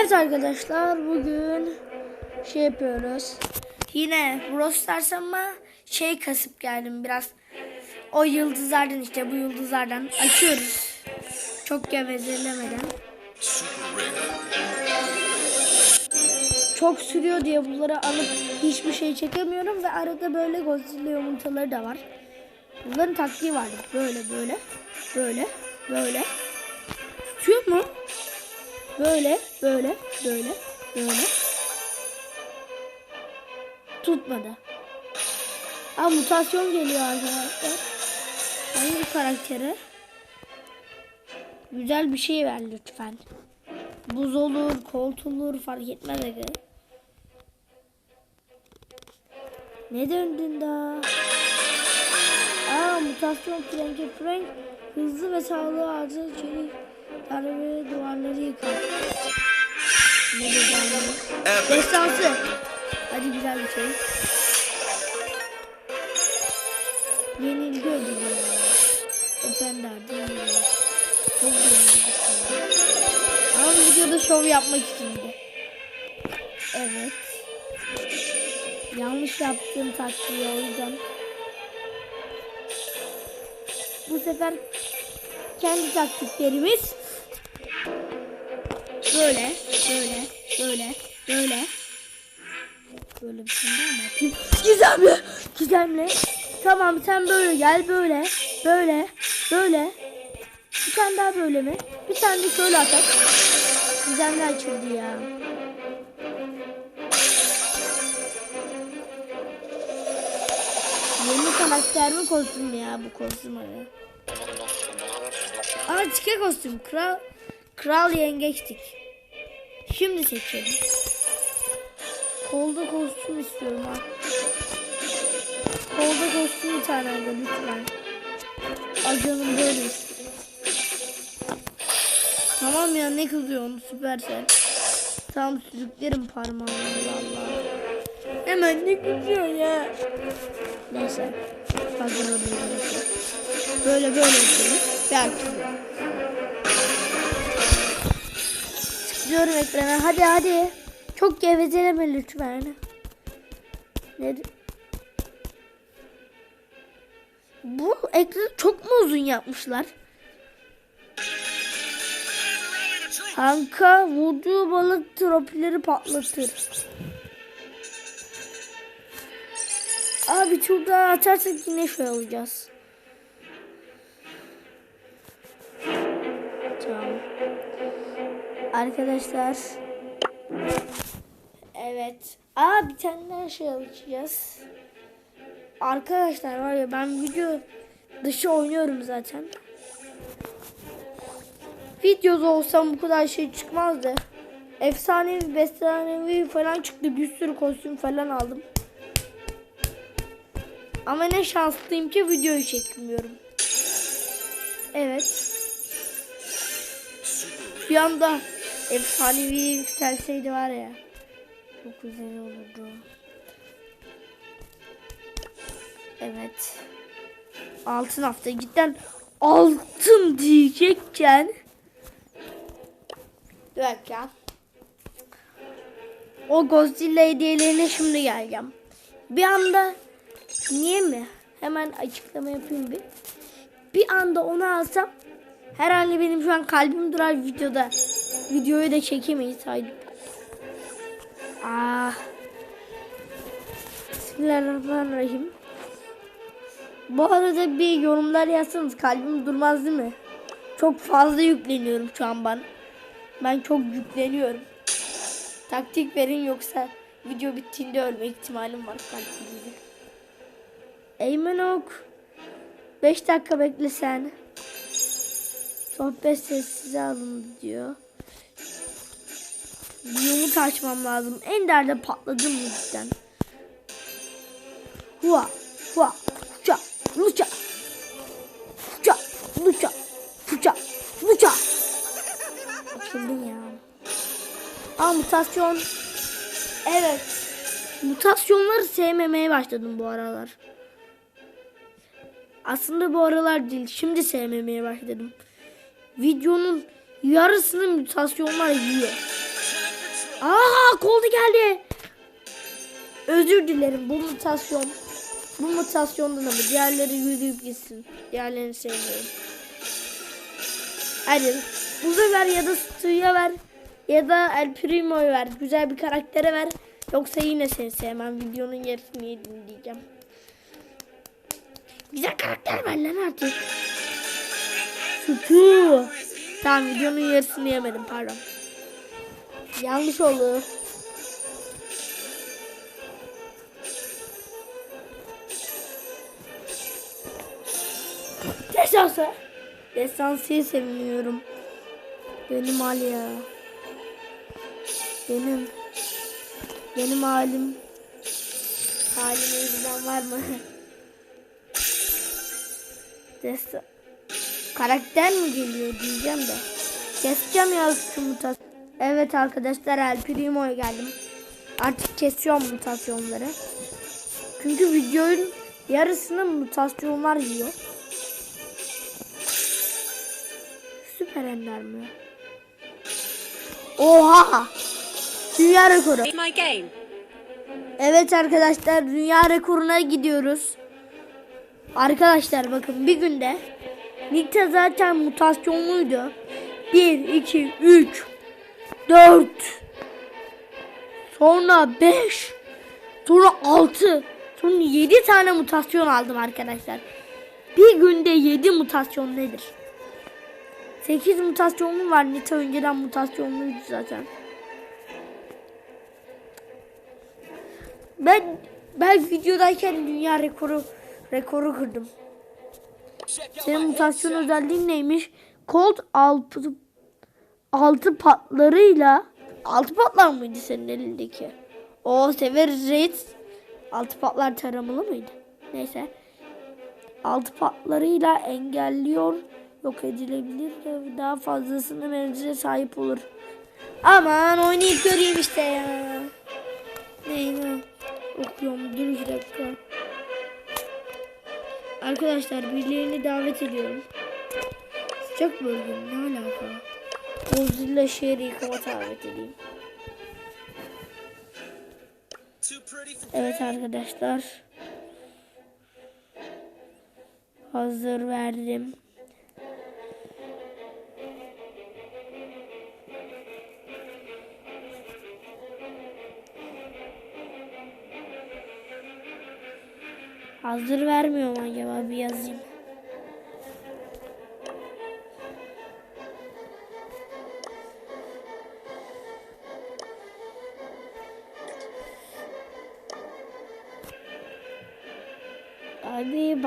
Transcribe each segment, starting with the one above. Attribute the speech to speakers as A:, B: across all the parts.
A: Evet arkadaşlar bugün şey yapıyoruz. Yine Brawl ama şey kasıp geldim biraz. O yıldızlardan işte bu yıldızlardan açıyoruz. Çok gevezelemeden. Çok sürüyor diye bunları alıp hiçbir şey çekemiyorum ve arada böyle Godzilla yumurtaları da var. Bunların taktiği var. Böyle böyle böyle böyle. Tutuyor mu? Böyle böyle böyle böyle. Tutmadı. Aa mutasyon geliyor arkadaşlar. Hangi karaktere? Güzel bir şey ver lütfen. Buz olur, kolt olur fark etmez aga. Ne döndün daha? Aa mutasyon Frank'e Frank hızlı ve sağlığı artı çelik darbe duvarları yıkar.
B: Epic.
A: Destansı. Hadi güzel bir şey. Yenilgi ödülü. Efender değil mi? Çok yenilgi. Ama videoda şov yapmak içindi. Evet. Yanlış yaptığım taktiği o yüzden. Bu sefer kendi taktiklerimiz böyle, böyle, böyle, böyle. Böyle bir şey mı yapayım? Gizemli, gizemli. Tamam sen böyle gel böyle, böyle, böyle. Bir tane daha böyle mi? Bir tane de şöyle atak. Gizemli açıldı ya. Yeni karakter mi kostüm ya bu kostüm öyle? Aa tike kostüm. Kral, kral yengeçtik. Şimdi seçelim. Kolda kostüm istiyorum ha. Kolda kostüm bir tane aldı lütfen. Acanım böyle istiyor. Tamam ya ne kızıyorsun süpersen. Tam sürüklerim parmağımı valla. Hemen ne kızıyorsun ya. Neyse. Hazır olayım. Böyle böyle yapıyorum. Belki. Tıklıyorum ekrana. Hadi hadi. Çok gevezeleme lütfen. Ne? Bu ekranı çok mu uzun yapmışlar? Kanka vurduğu balık tropileri patlatır. Abi tur daha atarsak yine şey alacağız. Tamam. Arkadaşlar. Evet. Aa bir tane daha şey alacağız. Arkadaşlar var ya ben video dışı oynuyorum zaten. Videoda olsam bu kadar şey çıkmazdı. Efsanevi, bestanevi falan çıktı. Bir sürü kostüm falan aldım. Ama ne şanslıyım ki videoyu çekmiyorum. Evet. Bir anda efsanevi yükselseydi var ya. Çok güzel olurdu. Evet. Altın hafta cidden altın diyecekken bir dakika. O Godzilla hediyelerine şimdi geleceğim. Bir anda niye mi? Hemen açıklama yapayım bir. Bir anda onu alsam herhalde benim şu an kalbim durar videoda. Videoyu da çekemeyiz haydi. Ah. Bismillahirrahmanirrahim. Bu arada bir yorumlar yazsanız kalbim durmaz değil mi? Çok fazla yükleniyorum şu an ben. Ben çok yükleniyorum. Taktik verin yoksa video bittiğinde ölme ihtimalim var kalbimde. Eymen Ok. 5 dakika bekle sen. Sohbet sessize alındı diyor. Yumurta açmam lazım. En derde patladım cidden? Hua, hua, fuça, luça. Fuça, luça, fuça, luça. Açıldın ya. Aa mutasyon. Evet. Mutasyonları sevmemeye başladım bu aralar. Aslında bu aralar değil. Şimdi sevmemeye başladım. Videonun yarısını mutasyonlar yiyor. Aa koldu geldi. Özür dilerim bu mutasyon. Bu mutasyondan ama diğerleri yürüyüp gitsin. Diğerlerini sevmiyorum. Hadi bu sefer ya da Stu'ya ver ya da El Primo'yu ver. Güzel bir karaktere ver. Yoksa yine seni sevmem. Videonun yarısını yedim diyeceğim. Güzel karakter ver lan artık. Stu. Tamam videonun yarısını yemedim pardon. Yanlış oldu. Destansı. Destansıyı sevmiyorum. Benim hal ya. Benim. Benim halim. Halime yüzden var mı? Destan. Karakter mi geliyor diyeceğim de. Keseceğim ya şu mutasyon. Evet arkadaşlar El Primo'ya geldim. Artık kesiyorum mutasyonları. Çünkü videonun yarısını mutasyonlar yiyor. Süper ender mi? Oha! Dünya rekoru. Evet arkadaşlar dünya rekoruna gidiyoruz. Arkadaşlar bakın bir günde Nita zaten mutasyonluydu. 1, 2, 3, 4, sonra 5, sonra 6, sonra 7 tane mutasyon aldım arkadaşlar. Bir günde 7 mutasyon nedir? 8 mutasyonlu var. Nita önceden mutasyonluydu zaten. Ben ben videodayken dünya rekoru rekoru kırdım. Senin mutasyon özelliğin neymiş? Colt altı altı patlarıyla altı patlar mıydı senin elindeki? O severiz reis. Altı patlar taramalı mıydı? Neyse. Altı patlarıyla engelliyor. Yok edilebilir ve daha fazlasını menzile sahip olur. Aman oynayıp göreyim işte ya. Neydi? Okuyorum. Dur bir dakika. Arkadaşlar birilerini davet ediyorum. Sıcak bölge ne alaka? Godzilla şehri yıkama davet edeyim. Evet arkadaşlar. Hazır verdim. Hazır vermiyor mu acaba bir yazayım.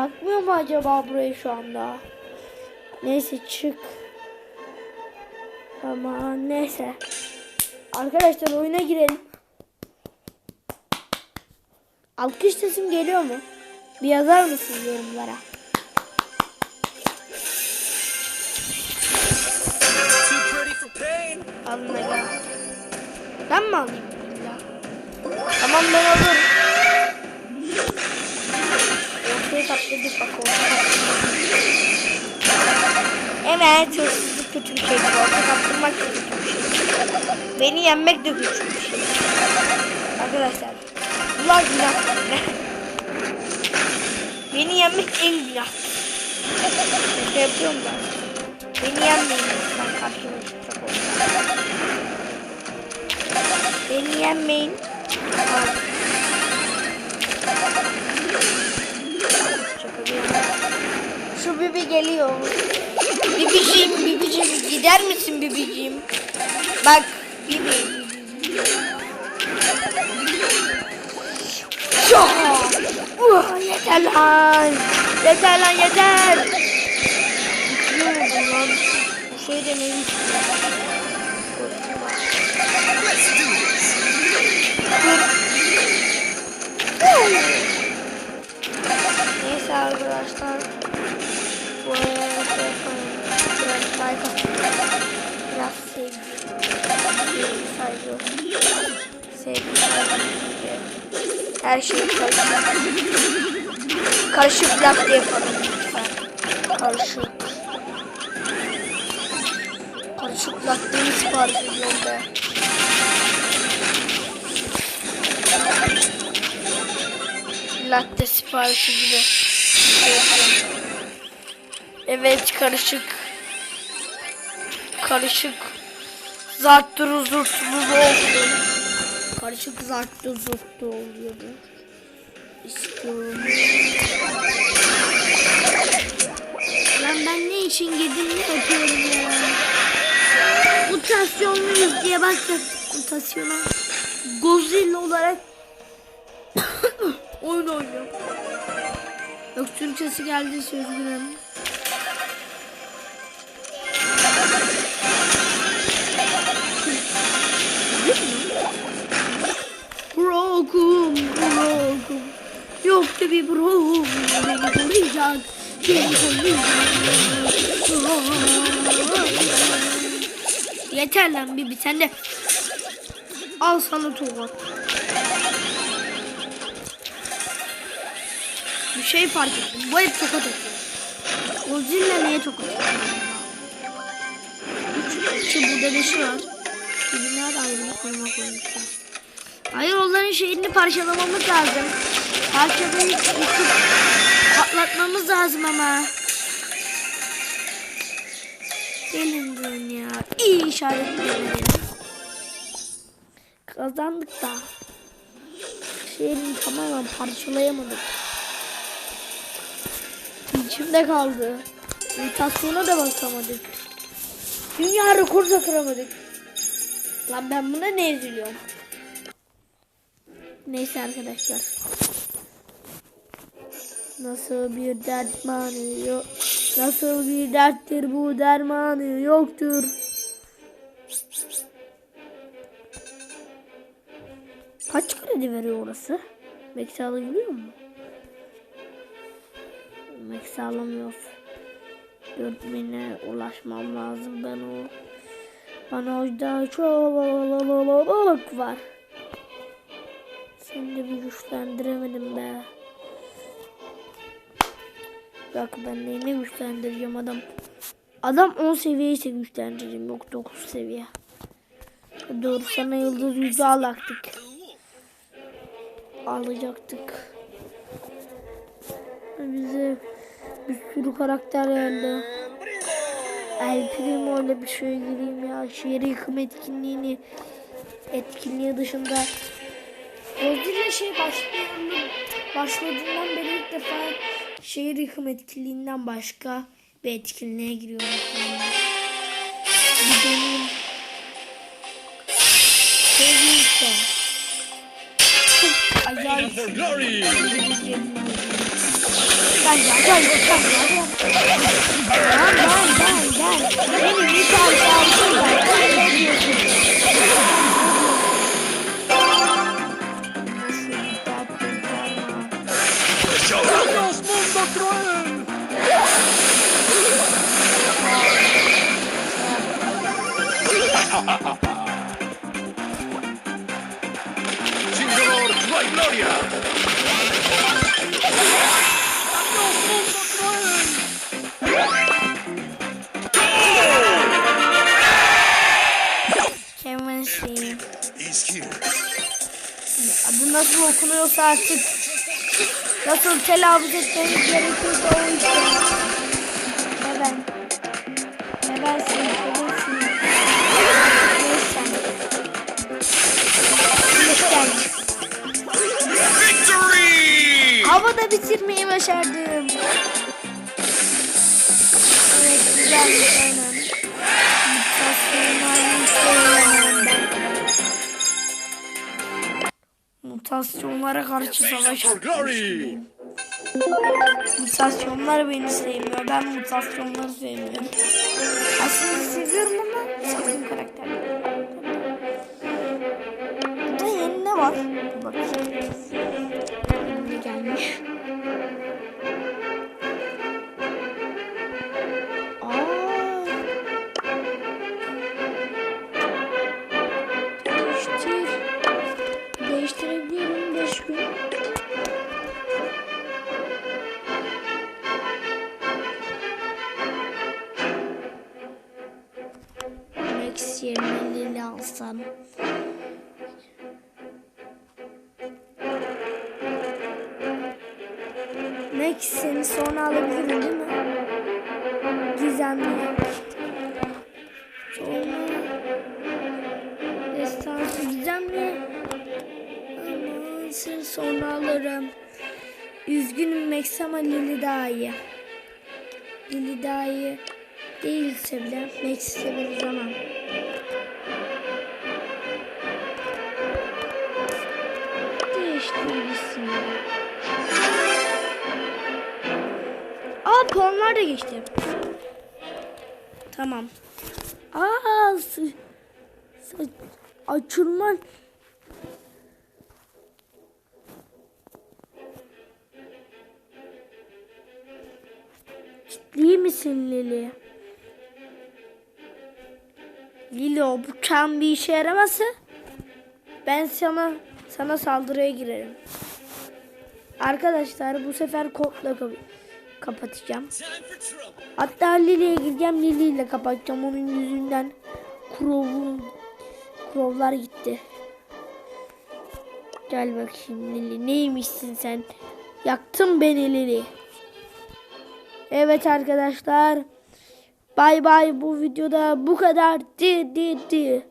A: Bakmıyor mu acaba buraya şu anda? Neyse çık. Ama neyse. Arkadaşlar oyuna girelim. Alkış sesim geliyor mu? Bir yazar mısın yorumlara? Alın aga. Ben mi alayım? Tamam ben alırım. Ortaya katladık bak katladık. Evet hırsızlık kötü bir şey. Ortaya kaptırmak da kötü bir şey. Beni yenmek de kötü bir şey. Arkadaşlar. Bunlar günah. Beni yenmek en günah. Şaka yapıyorum da. Beni yenmeyin lütfen olsa. Beni yenmeyin. Aa. Şu bibi geliyor. Bibiciğim, bibiciğim gider misin bibiciğim? Bak bibi. Ya! Uh, yeter lan. Yeter lan yeter. Şey de neymiş? Neyse arkadaşlar. Bu arada şey yapalım. Biraz like atın. Biraz sevgi. Saygı. Sevgi. Saygı. Her şey karışık. Karışık laf da yapalım lütfen. Karışık. Karışık laf değil sipariş ediyorum be. latte siparişi gibi. Evet karışık. Karışık. Zartturu zurtulu oldu. Karışık zartturu zurtlu oluyordu. İstiyorum. Lan ben ne için girdim ne yapıyorum ya. Mutasyonluyuz diye baktık. Mutasyona. Godzilla olarak oyun oynuyorum. Öksürük sesi geldi sözgünüm. Brokum, brokum. Yoktu bir brokum. Beni koruyacak. Beni koruyacak. Yeter lan Bibi sen de. Al sana tokat. Bir şey fark ettim. Bu hep tokat atıyor. Godzilla niye tokat atıyor? Kişi burada beşi var. Nerede ayrılık koymak koymuşlar. Hayır onların şeyini parçalamamız lazım. Parçalayıp yıkıp patlatmamız lazım ama. Gelin dön ya. İyi işaretledim. Kazandık da. Şehrini tamamen parçalayamadık. İçimde kaldı. Mutasyona da basamadık. Dünya rekoru da kıramadık. Lan ben buna ne üzülüyorum? Neyse arkadaşlar. Nasıl bir dermanı yok. Nasıl bir derttir bu dermanı yoktur. Kaç kredi veriyor orası? Max'i alabiliyor mu? Max'i alamıyoruz. 4000'e ulaşmam lazım ben o. Bana orada çok var. Seni de bir güçlendiremedim be. Bak ben neyine güçlendireceğim adam. Adam 10 seviye ise güçlendireceğim. Yok 9 seviye. Doğru sana yıldız yüzü alaktık. Alacaktık. Bize bir sürü karakter geldi. El Primo ile bir şey gireyim ya. Şehir yıkım etkinliğini etkinliği dışında Godzilla şey başladığından, başladığından beri ilk defa şehir yıkım etkinliğinden başka bir etkinliğe giriyorum. Bir deneyim. Acayip.
B: For glory!
A: Gel gel gel gel gel. Gel gel gel gel. Benim bir tane şarkım var. Ne diyorsun? Nasıl bir derttir Adı nasıl okunuyorsa artık nasıl telaffuz etmemiz gerekiyorsa o işte. Ve ben. Ve ben seni seversin. Neyse. Neyse.
B: Victory!
A: Havada bitirmeyi başardım. Evet güzelmiş Mutasyonlara karşı savaş
B: For glory!
A: Mutasyonlar beni sevmiyor. Ben mutasyonları sevmiyorum. Aslında seviyorum ama sevdiğim karakterler. Burada yeni ne var? Bir bakayım. Ne gelmiş? 5.20'li alsam. Max'in sonra alabilirim değil mi? Gizemli. Sonra destansı gizemli. Max'in sonra alırım. Üzgünüm Max ama Lili daha iyi. Lili daha iyi değilse bile Max'i severiz ama. Ya. Aa puanlar da geçti. Tamam. Aa sı, sı, açılma. Ciddi misin Lili? Lili o bu çan bir işe yaramazsa ben sana sana saldırıya girerim. Arkadaşlar bu sefer kodla kap- kapatacağım. Hatta Lili'ye gireceğim Lili ile kapatacağım. Onun yüzünden Crow'un Crow'lar gitti. Gel bakayım Lili. Neymişsin sen? Yaktın beni Lili. Evet arkadaşlar. Bay bay bu videoda bu kadar. Di di di.